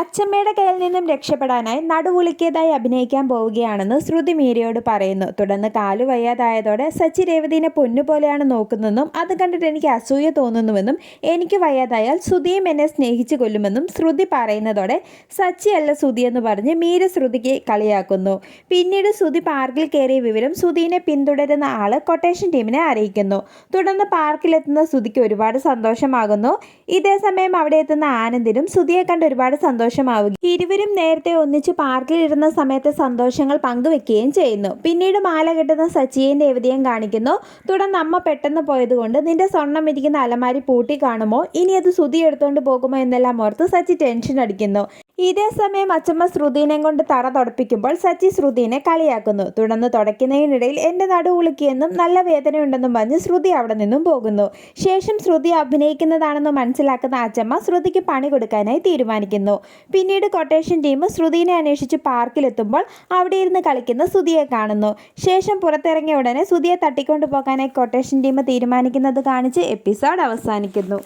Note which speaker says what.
Speaker 1: അച്ചമ്മയുടെ കയ്യിൽ നിന്നും രക്ഷപ്പെടാനായി നടുവുളിക്കിയതായി അഭിനയിക്കാൻ പോവുകയാണെന്ന് ശ്രുതി മീരയോട് പറയുന്നു. തുടർന്ന് കാലു വയ്യാതായതോടെ സച്ചി രേവതിനെ പൊന്നുപോലെയാണ് നോക്കുന്നതെന്നും അത് കണ്ടിട്ട് എനിക്ക് അസൂയ തോന്നുന്നുവെന്നും എനിക്ക് വയ്യാതായാൽ ശ്രുതിയും എന്നെ സ്നേഹിച്ചു കൊല്ലുമെന്നും ശ്രുതി പറയുന്നതോടെ സച്ചി അല്ല ശ്രുതി എന്ന് പറഞ്ഞ് മീര ശ്രുതിക്ക് കളിയാക്കുന്നു. പിന്നീട് ശ്രുതി പാർക്കിൽ കയറിയ വിവരം ശ്രുതിനെ പിന്തുടരുന്ന ആൾ കൊട്ടേഷൻ ടീമിനെ അറിയിക്കുന്നു. തുടർന്ന് പാർക്കിലെത്തുന്ന ശ്രുതിക്ക് ഒരുപാട് സന്തോഷമാകുന്നു. ഇതേ സമയം അവിടെ എത്തുന്ന ആനന്ദിനും ശ്രുതിയെ കണ്ട് ഒരുപാട് സന്തോഷമാവുകയും ഇരുവരും നേരത്തെ ഒന്നിച്ച് പാർക്കിൽ ഇരുന്ന സമയത്തെ സന്തോഷങ്ങൾ പങ്കുവെക്കുകയും ചെയ്യുന്നു. പിന്നീട് മാല കെട്ടുന്ന സച്ചിയെയും ദേവതയും കാണിക്കുന്നു. തുടർന്ന് അമ്മ പെട്ടെന്ന് പോയതുകൊണ്ട് നിന്റെ സ്വർണം ഇരിക്കുന്ന അലമാരി പൂട്ടി കാണുമോ? ഇനി അത് ശ്രുതി എടുത്തുകൊണ്ട് പോകുമോ? എന്നെല്ലാം ഓർത്ത് സച്ചി ടെൻഷൻ അടിക്കുന്നു. ഇതേ സമയം അച്ചമ്മ ശ്രുതിനെ കൊണ്ട് തറ തുടപ്പിക്കുമ്പോൾ സച്ചി ശ്രുതിനെ കളിയാക്കുന്നു. തുടർന്ന് തുടയ്ക്കുന്നതിനിടയിൽ എന്റെ നടു ഉളുക്കിയെന്നും നല്ല വേദനയുണ്ടെന്നും പറഞ്ഞ് ശ്രുതി അവിടെ നിന്നും പോകുന്നു. ശേഷം ശ്രുതി അഭിനയിക്കുന്നതാണെന്ന് മനസ്സിലാക്കുന്ന അച്ചമ്മ ശ്രുതിക്ക് പണി കൊടുക്കാനായി തീരുമാനിക്കുന്നു. പിന്നീട് കൊട്ടേഷൻ ടീം ശ്രുതിനെ അന്വേഷിച്ച് പാർക്കിലെത്തുമ്പോൾ അവിടെ ഇരുന്ന് കളിക്കുന്ന സുതിയെ കാണുന്നു. ശേഷം പുറത്തിറങ്ങിയ ഉടനെ സുതിയെ തട്ടിക്കൊണ്ടു പോകാനായി കൊട്ടേഷൻ ടീം തീരുമാനിക്കുന്നത് കാണിച്ച് എപ്പിസോഡ് അവസാനിക്കുന്നു.